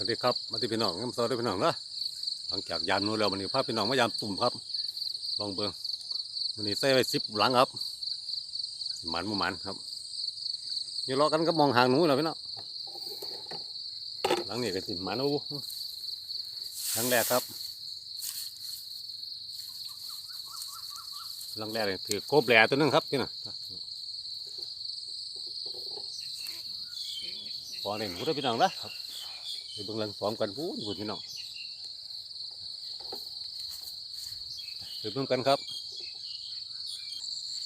สวัสดีครับมาที่พี่น้องน้ำซอได้พี่น้องนะหลังจากยามนู้นแล้ววันนี้พาพี่น้องมายามตุ่มครับ ลองเบิ้งวันนี้ใส่ไว้สิบหลังครับหมันบ่หมันครับอย่ารอกันก็มองหางหนูแล้วพี่น้องหลังนี้ก็สิหมันเอาหลังแรกครับหลังแรกนี่ถือโกบแหล่ตัวนึงครับพี่น้องพอเนี่ยหูได้พี่น้องนะครับ เบิ่งหลังสองกันพูดพูดพี่น้องไปเบิ่งกันครับ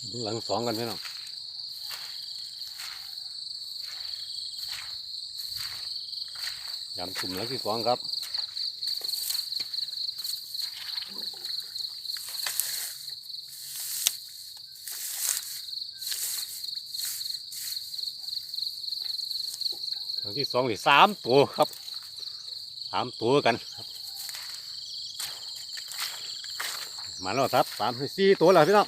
เบิ่งหลังสองกันพี่น้องยำสุ่มหลังที่สองครับหลังที่สองนี่สามตัวครับ สามตัวกันครับ มาแล้วครับสามสี่ตัวแล้วพี่น้อง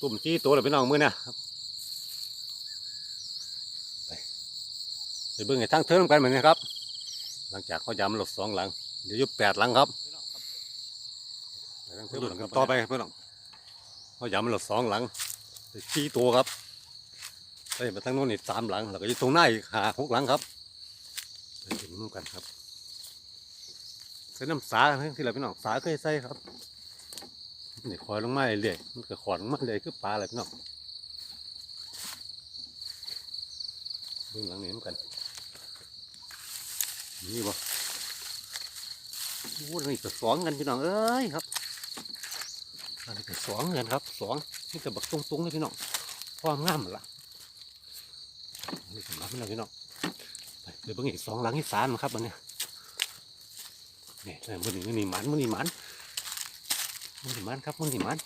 ตุ่มสี่ตัวแล้วพี่น้องมือเนี่ยครับไปไปเบิ่งให้ทั้งเทิงกันเหมือนกันครับ หลังจากเขายำหลดสองหลัง เดี๋ยวอยุบแปดหลังครับไปทั้งเทิงหลังกันต่อไปครับพี่น้องเขายำหลดสองหลังได้สี่ตัวครับไปมาทั้งโน้นอีกสามหลังแล้วก็อยู่ตรงหน้าอีกห้าหกหลังครับไปถึงนู่นกันครับ ใส่น้ำสาทั้งที่เราพี่น้องสาเคยใส่ครับนี่คอยลงมาเรื่อยๆมันก็ขอดลงมาเลยคือปลาอะไรพี่น้องเบื้องหลังนี้เหมือนกันนี่บ่โอ้นี่ก็สองกันพี่น้องเอ้ยครับอันนี้ก็สองกันครับสองนี่ก็บักตรงๆเลยพี่น้องความงามละอันนี่ก็มาพี่น้องพี่น้องเดี๋ยวเบิ่งอีกสองหลังที่สามนะครับอันเนี้ย นี่นี่มันนี่นี่มันมันนี่มันมันนี่มันครับมันนี่มัน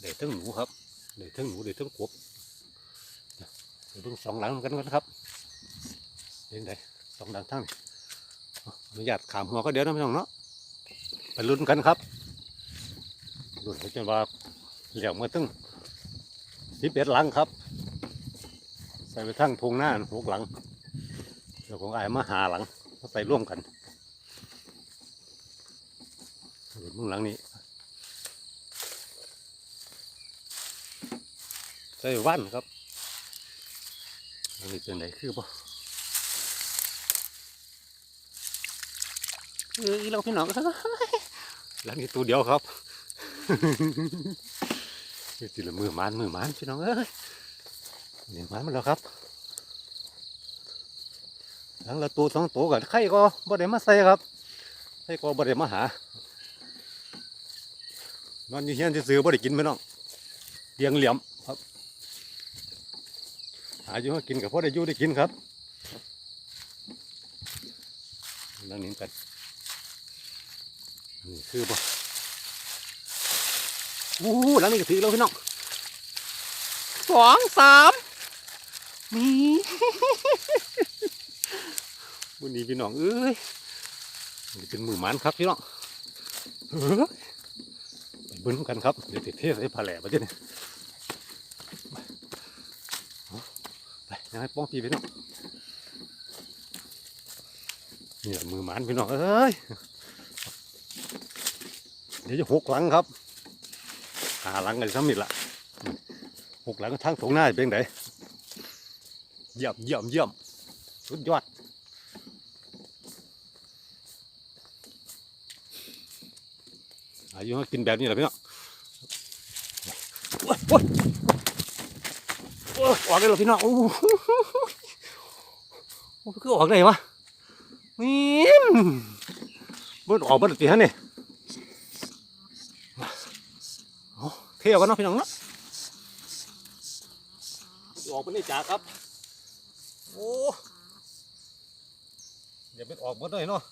เดี๋ยวทั้งหนูครับเดี๋ยวทั้งหนูเดี๋ยวทั้งกบเดี๋ยวเพิ่งสองหลังกันกันครับเดี๋ยวไหนสองหลังทั้งนี่อนุญาตขามหัวก็เดี๋ยวนะพี่น้องเนาะไปลุ้นกันครับลุ้นจนว่าเหลี่ยมมาตั้งสิบเอ็ดหลังครับ ใส่ไปทั้งทงหน้าหกหลังเดี๋ยวของไอ้มาหาหลังมาใส่ร่วมกัน มึงหลังนี้ใส่วันครับหลังนี้เป็นไหนคือบ่เอ้ยเราพี่น้องเอ้ยหลังนี้ตัวเดียวครับนี่สิละมือหมันมือหมันพี่น้องเอ้ยนี่หมันมาแล้วครับ หลังละตัวสองตัวกันไข่ก็บ่ได้มาใส่ครับไข่ก็บ่ได้มาหา นอนอยู่เฮียนซื้อๆบ่ได้กินไหมน้องเลี้ยงเหลี่ยมครับหาอยู่ให้กินกับพ่อได้อยู่ได้กินครับนั่งนี้กันนี่คือบ่โอ้โหหลังนี้ก็ถือแล้วพี่น้องสองสามนี่วันนี้พี่น้องเอ้ยนี่เป็นมือหมันครับพี่น้อง เบิ้งกันครับ เดี๋ยวติดเทศไอ้ผาแหล่มาจ้ะเนี่ยไปยังให้ป้องปีพี่น้องนี่แหละมือหมันพี่น้องเอ้ยเดี๋ยวจะหกหลังครับหาหลังกันซ้ำอีกละหกหลังก็ทั้งตรงหน้าเป็นไงเยี่ยมเยี่ยมเยี่ยมสุดยอด อายุกินแบบนี้แหละพี่น้องโอ้ยโอ้ยโอ้ยออกได้เหรอพี่น้องโอ้โหคือออกได้วะนี่มันออกมาตีฮะเนี่ยเอาเที่ยวกันเนาะพี่น้องเนาะออกไปนี่จ่าครับ โอ้อย่าไปออกหมดเลยเนาะ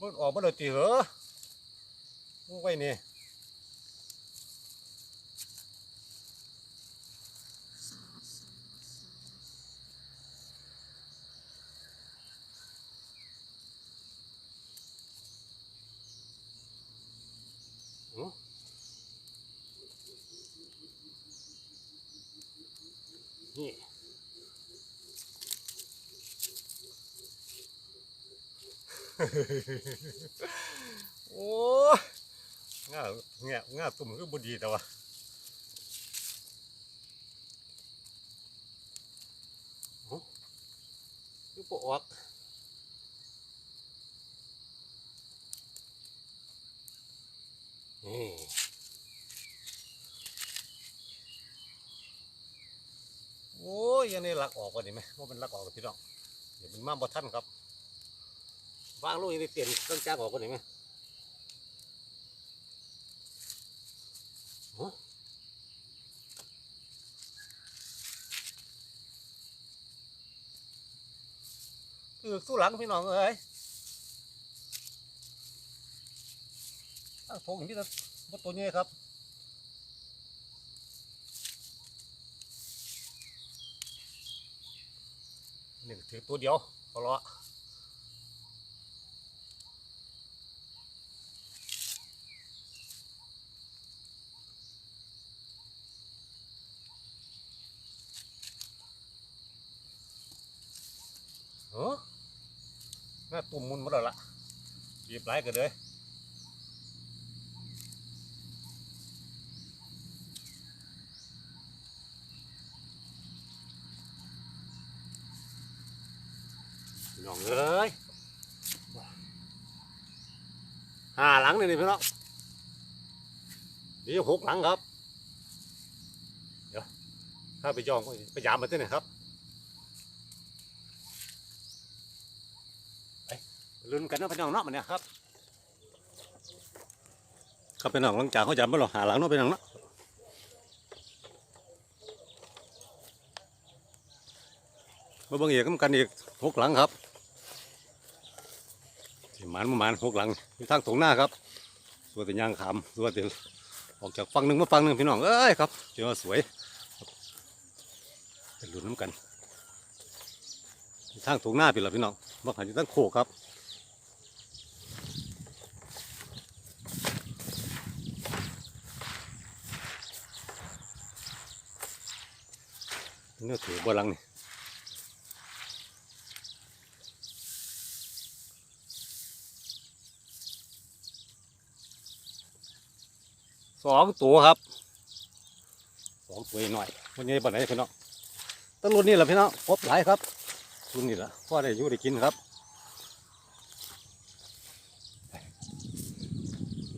มันออกมาเลยตีเหรอโอ้ไว้นี่นี่ โอ้ยง่าเงี้ยง่าตุ่มคือบดีแต่ว่าโอ้คือปออกนี่โอ้ยยังนี่ลักออกกว่านี้ไหมว่าเป็นลักออกหรือพี่น้องเดี๋ยวมันมาบ่ทันครับ วางลงยังได้เปลี่ยนเครื่องจักรออกกว่านี้ไหมคือสู้หลังพี่น้องเอ้ยตั้งทงอย่างนี้นะมดตัวนี้ครับหนี่งถือตัวเดียวพอละเออ ตุ่มมุนหมดแล้วละหยิบไหลกันเลยน้องเอ้ยห้าหลังเลยนี่พี่น้องนี่หกหลังครับ เดี๋ยวถ้าไปจองก็ไปยามมาที่ไหนครับ ลุ้นกันเนาะพี่น้องเนาะมันเนี่ยครับครับพี่น้องหลังจากเขาจับมาหรอหาหลังเนาะพี่น้องเนาะมาเบิ่งอีกกันอีกหกหลังครับสิหมันประมาณหกหลังอยู่ทางตรงหน้าครับส่วนแต่ยางขามส่วนแต่ออกจากฝั่งหนึ่งมาฝั่งหนึ่งพี่น้องเอ้ยครับเจ้าสวยเป็นลุ้นน้ำกันอยู่ทางตรงหน้าพี่ละพี่น้องมาขันอยู่ตั้งโคกครับ นื้อถือบลังนี่สองตัวครับสองตัวหน่อยวันนี้ปันไหนพี่น้องต้นรุ่นนี่แหละพี่น้องพบหลายครับรุ่นนี่แหละพ่อได้อยู่ได้กินครับ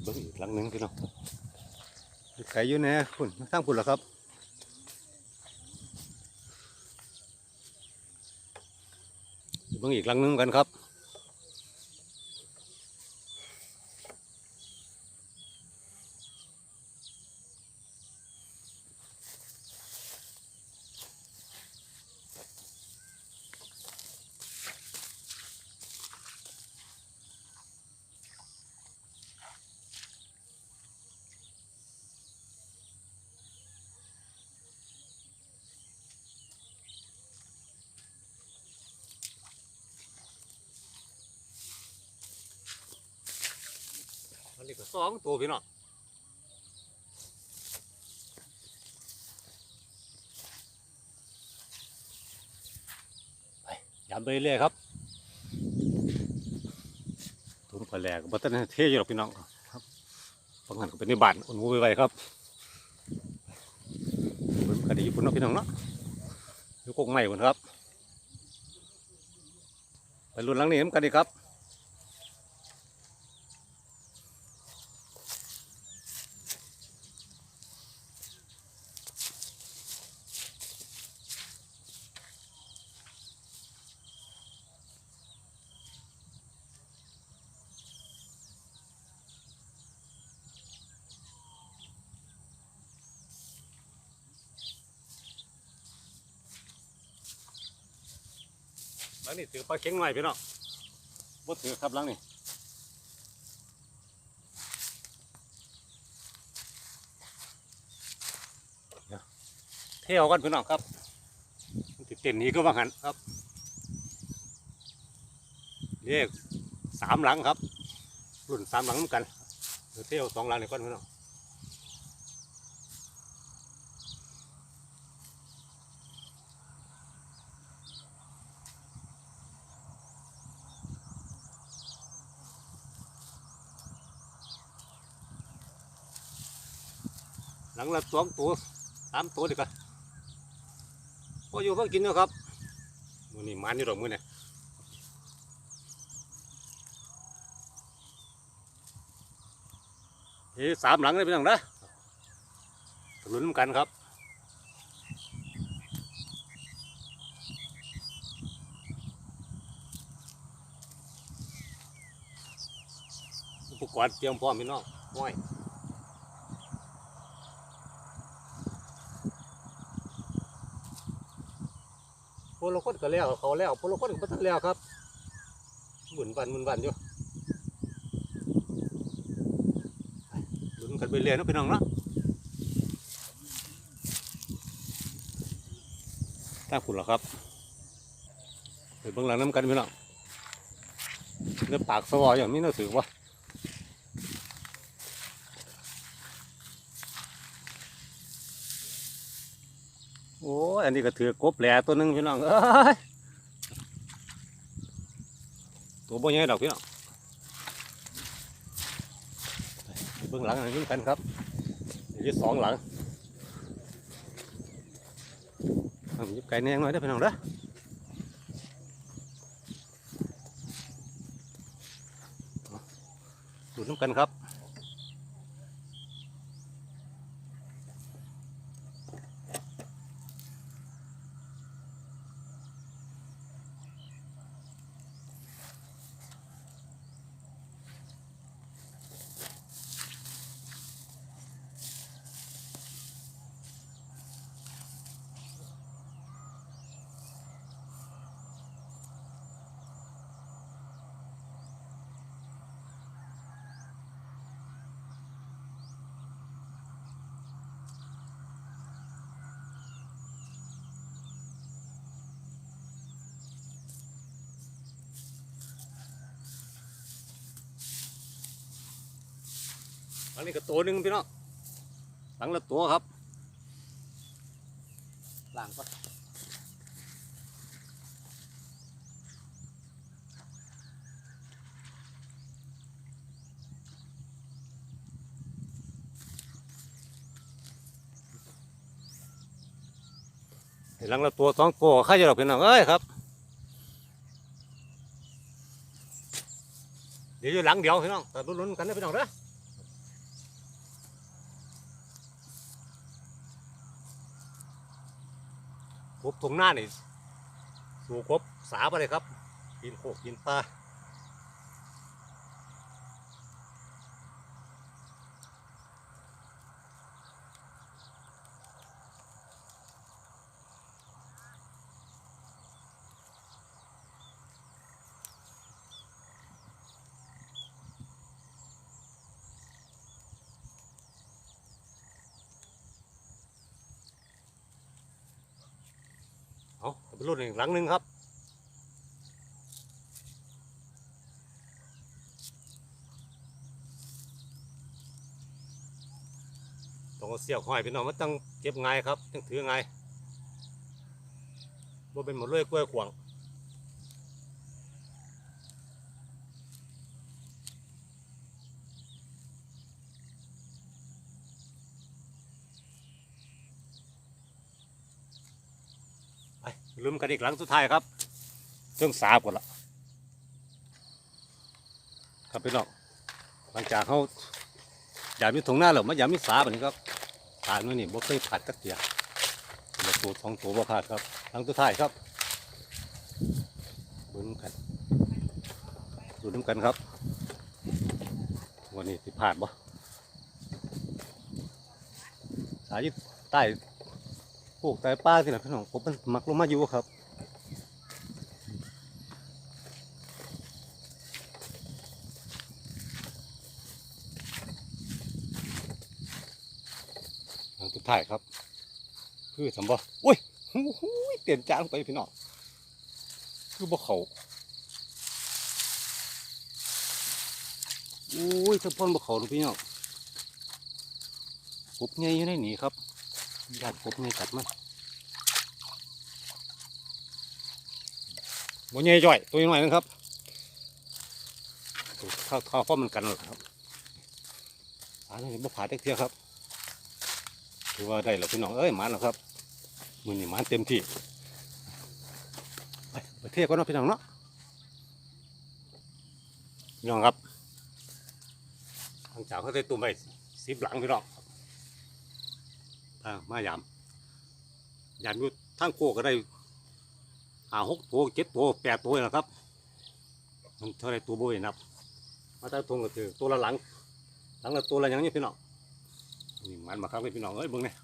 เบิ่งอีกหลังหนึ่งพี่น้องไก่อยู่แน่คุณทั้งคุณเหรอครับ เบิ่ง อีกหลังหนึงกันครับ อันนี้ก็สองตัวพี่น้องไปยำไปเรื่อยครับถุงปลาแหลกบัตรเทอยู่หรอกพี่น้องครับฟังหันก็เป็นในบ้านอุ่นหูไวๆครับเบิ่งคดีญี่ปุ่นเนาะพี่น้องเนาะอยู่กงใหม่คนครับ ไปรุ่นหลังนี้เหมือนกันดีครับ อปลาเข็งหน่อยพี่น้องบ่ถือครับหลังนี้เที่ยวกันพี่น้องครับติดเต็นนี้ก็ว่าหันครับเรียกสามหลังครับ รุ่นสามหลังเหมือนกันเที่ยวสองหลังนี่ก่อนพี่น้อง หลังละสองตัวสามตัวดีกว่าพออยู่พอกินนะครับมือนี่มันอยู่ดอกมือเนี่ยเฮ้สามหลังเลยพี่น้องนะลุ้นนกันครับอุปกรณ์เตรียมพร้อมพี่น้องห้อย พวกเราคนก็แล้วเขาแล้วพวกเราคนก็บ่ทันแล้วครับหมุนวันหมุนวันอยู่ลุ้นกันไปเรื่อยเนาะพี่น้องเนาะถ้าคุณเหรอครับไปเบื้องหลังน้ำกันพี่น้องเนื้อปากสวออย่างนี้น่าถือว่า โอ้ยอันนี้ก็ถือกบแหล่ตัวหนึงพี่น้องเอ้ยตัวบ่ใหญ่ดอกพี่น้องเบื้องหลังอันนี้กันครับอันนี้สองหลังยิบไก่แนงหน่อยได้พี่น้องเด้อดูน้ำกันครับ อันนี้ก็ตัวหนึ่งพี่น้องหลังละตัวครับล่างก็หลังละตัวสองตัวข้าจะหลอกพี่น้องเอ้ยครับเดี๋ยวอยู่หลังเดียวพี่น้องแต่ลุ้นๆกันนะพี่น้องเด้อ กบตรงหน้านี่ สู่กบสาไปเลยครับกินโคกกินปลา รุ่นอีกหลังหนึ่งครับ ต้องเสียกห้อยพี่น้องมันต้องเก็บไงครับต้องถือไง่ายบ่เป็นหมดเลยกล้วยขวางไป ลืมกันอีกหลังสุดท้ายครับเรื่องสาบก่อนละครับพี่น้องหลังจากเขายามมีถุงหน้าแล้วมายามมีสาแบบนี้ครับสานี่นี่บ่เคยผัดตักเดียวเดี๋ยวตัวสองตัวบ่ขาดครับหลังสุดท้ายครับลุ้นกันลุ้นน้ำกันครับ วันนี้สิผ่านบ่สายยึดใต้ พวกใต้ป้าที่ไหนะพี่น้องผมมันมักลงมาอยู่ครับสุดท้ายครับ คือสมบ่อุ้ยหูหูยเปลี่ยนจางไปพี่น้องคือบ่เขาอุ้ยสะพอนบ่เขาพี่น้องกบใหญ่อยู่ในนี่ครับ ญาติกบใหญ่กัดมันบ่ใหญ่จ่อย ตัวน้อยนะครับข้าวข้าวข้าวมันกันหรอกครับอันนี้บ่ผ่าเด็กเทียครับถือว่าได้แล้วพี่น้องเอ้ยหมาแล้วครับมือนี่หมาเต็มที่ไปไปเที่ยวกันเนาะพี่น้องเนาะพี่น้องครับทางจากเขาได้ตุ้มไปสิบหลังพี่น้อง อ่ามายามยามอยู่ทางโคก็ได้หาหกตัวเจ็ดตัวแปดตัวนะครับมันเท่าไรตัวบุยนับ มาตาทงก็คือตัวละหลัง หลังละตัวละยังนี่พี่น้องนี่มันมาครับพี่น้องเอ้ยเบิ่งนี่ย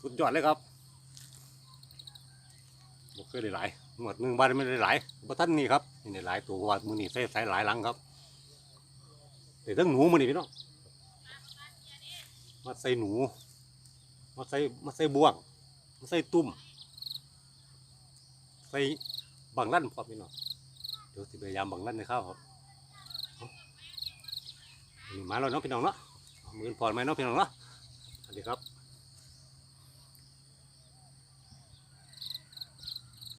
สุดยอดเลยครับบ่เคยได้หลายหมดหนึ่งบาทไม่ได้หลายบ่ทันนี่ครับนี่ได้หลายตัวว่ามือนี่ใส่หลายหลังครับแต่ทั้งหนูมือนี่พี่น้อง มาใส่หนู มาใส่มาใส่บ่วง มาใส่ตุ่ม ใส่บางลั่นพอพี่น้องเดี๋ยวสิพยายามบางลั่นในข้าวครับนี่มาแล้วเนาะพี่น้องเนาะมืออนพอไหมเนาะพี่น้องเนาะ